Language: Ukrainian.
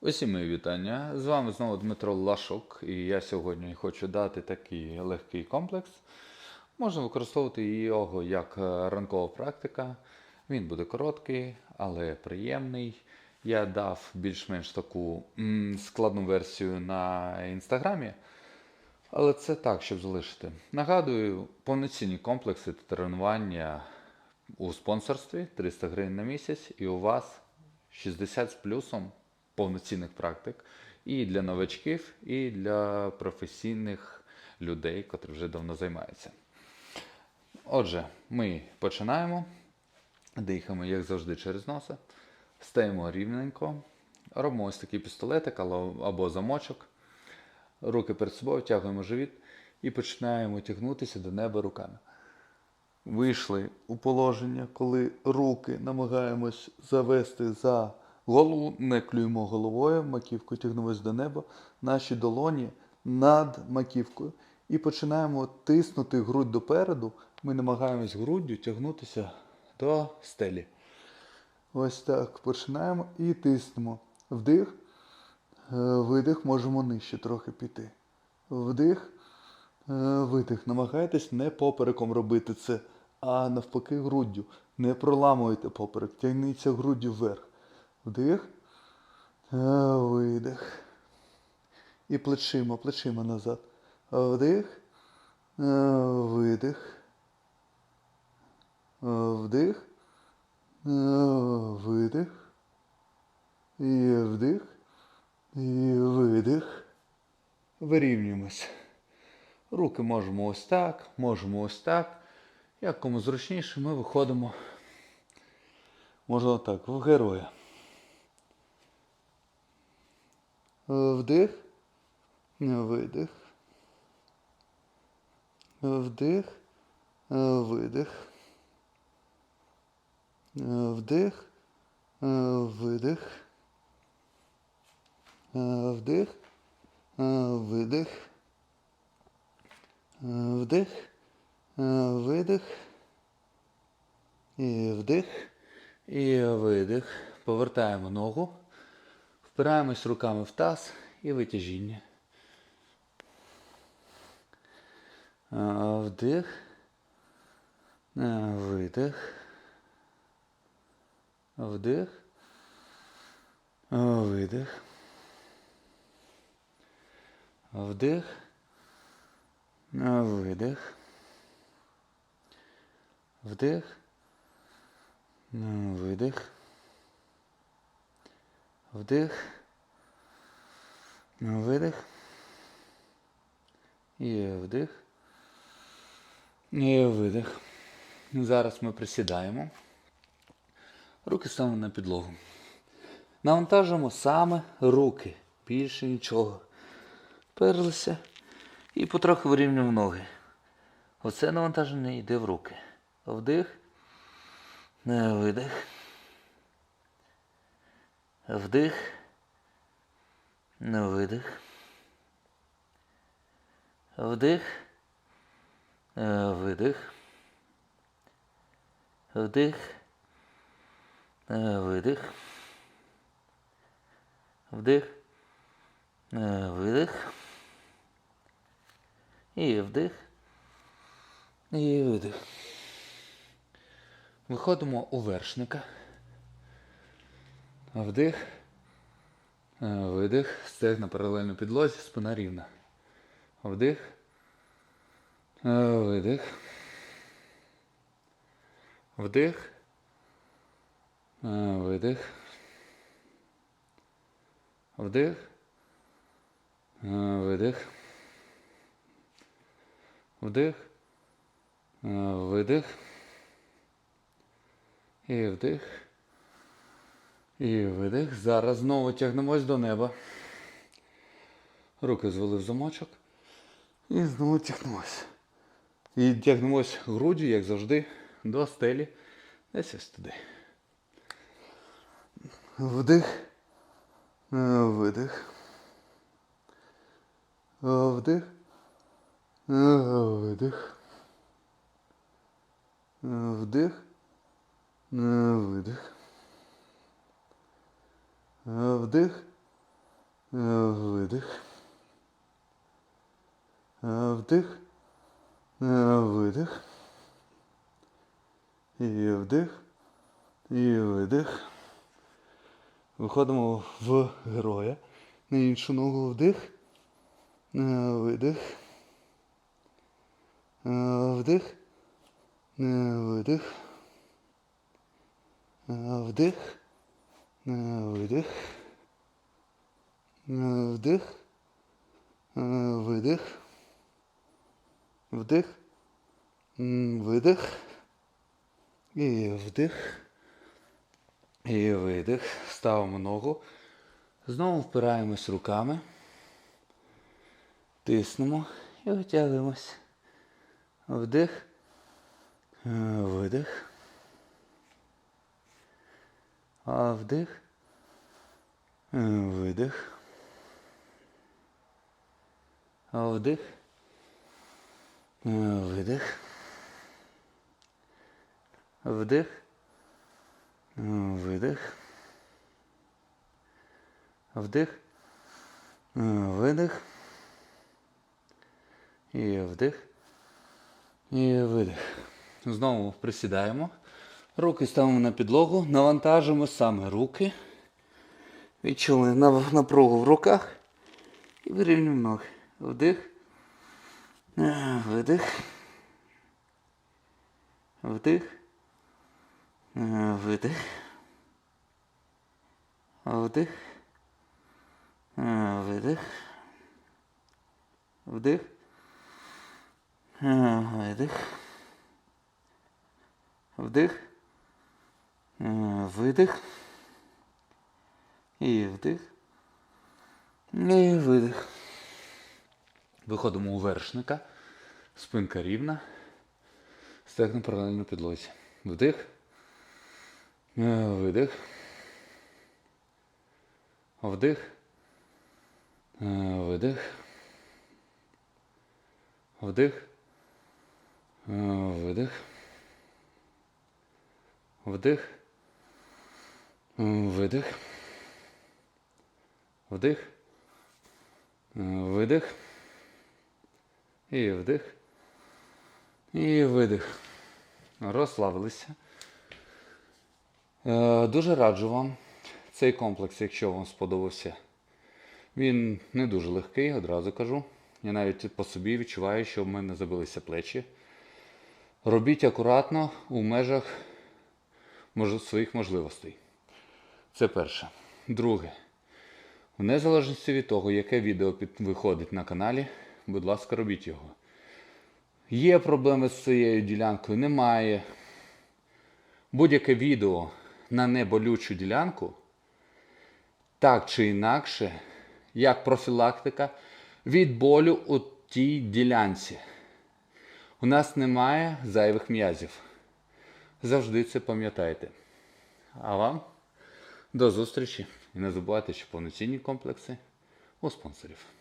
Усім мої вітання. З вами знову Дмитро Лашук, і я сьогодні хочу дати такий легкий комплекс. Можна використовувати його як е, ранкова практика. Він буде короткий, але приємний. Я дав більш-менш таку складну версію на інстаграмі. Але це так, щоб залишити. Нагадую, повноцінні комплекси та тренування у спонсорстві 300 гривень на місяць, і у вас 60 з плюсом повноцінних практик і для новачків, і для професійних людей, котрі вже давно займаються. Отже, ми починаємо. Дихаємо, як завжди, через носа. Стаємо рівненько. Робимо ось такий пістолетик або замочок. Руки перед собою, тягуємо живіт і починаємо тягнутися до неба руками. Вийшли у положення, коли руки намагаємось завести за голову, не клюємо головою, маківку тягнулись до неба, наші долоні над маківкою. І починаємо тиснути грудь допереду. Ми намагаємось груддю тягнутися до стелі. Ось так. Починаємо і тиснемо. Вдих, е, видих, можемо нижче трохи піти. Вдих, е, видих. Намагайтесь не попереком робити це, а навпаки груддю. Не проламуйте поперек, тягніться груддю вверх. Вдих, е, видих. І плечима, плечима назад. Вдих, е, видих. Е, Вдих. Видих. І вдих. І видих. Вирівнюємось. Руки можемо ось так, можемо ось так. Як кому зручніше, ми виходимо. Можна отак, в героя. Вдих. Видих. Вдих. Видих. Вдих. Видих. Вдих. Видих. Вдих. Видих. І вдих. І видих. Повертаємо ногу. Впираємось руками в таз і витяжіння. Вдих. Видих. Вдих. Видих. Вдих. Видих. Вдих. Видих. Вдих. Видих. І вдих. І видих. Зараз ми присідаємо. Руки ставимо на підлогу. Навантажимо саме руки. Більше нічого. Перлися і потроху вирівнюємо ноги. Оце навантаження йде в руки. Вдих. Видих. Вдих. Видих. Вдих. Е, Видих. Вдих. Е, Видих. Вдих. Е, Видих. І вдих. І видих. Виходимо у вершника. Вдих. Видих. Стегна паралельно підлозі, спина рівна. Вдих. Видих. Вдих. Видих. Вдих. Видих. Вдих. Видих. І вдих. І видих. Зараз знову тягнемось до неба. Руки звели в замочок. І знову тягнемось. І тягнемось груддю, як завжди, до стелі. Десь ось туди. Вдих. Е, Видих. Е, Вдих. Е, Видих. Вдих. Видих. Е, Вдих. Е, Видих. Е, Вдих. Видих. І вдих. І видих. Виходимо в героя. На іншу ногу вдих. Видих. Вдих. Видих. Вдих. Е, Видих. Е, Вдих. Е, Видих. Вдих. Видих. І вдих. І видих. Ставимо ногу. Знову впираємось руками. Тиснемо і витягуємось. Вдих. Е, Видих. Вдих. Видих. Вдих. Видих. Вдих. Видих. Вдих. Видих. І вдих. І видих. Знову присідаємо. Руки ставимо на підлогу. Навантажимо саме руки. Відчули напругу в руках. І вирівнюємо ноги. Вдих. Е, Видих. Вдих. Е, Видих. Вдих. Е, Видих. Вдих. Видих. Вдих. Е, Видих. І вдих. І видих. Виходимо у вершника. Спинка рівна. Стегна паралельно підлозі. Вдих. Е, Видих. Вдих. Е, Видих. Вдих. Видих. Вдих. Видих. Вдих. Е, Видих. І вдих. І видих. Розслабилися. Е, Дуже раджу вам цей комплекс, якщо вам сподобався. Він не дуже легкий, одразу кажу. Я навіть по собі відчуваю, що в мене забилися плечі. Робіть акуратно у межах своїх можливостей. Це перше. Друге. В незалежності від того, яке відео під... виходить на каналі, будь ласка, робіть його. Є проблеми з цією ділянкою, немає. Будь-яке відео на неболючу ділянку, так чи інакше, як профілактика від болю у тій ділянці. У нас немає зайвих м'язів. Завжди це пам'ятайте. А вам до зустрічі і не забувайте, що повноцінні комплекси у спонсорів.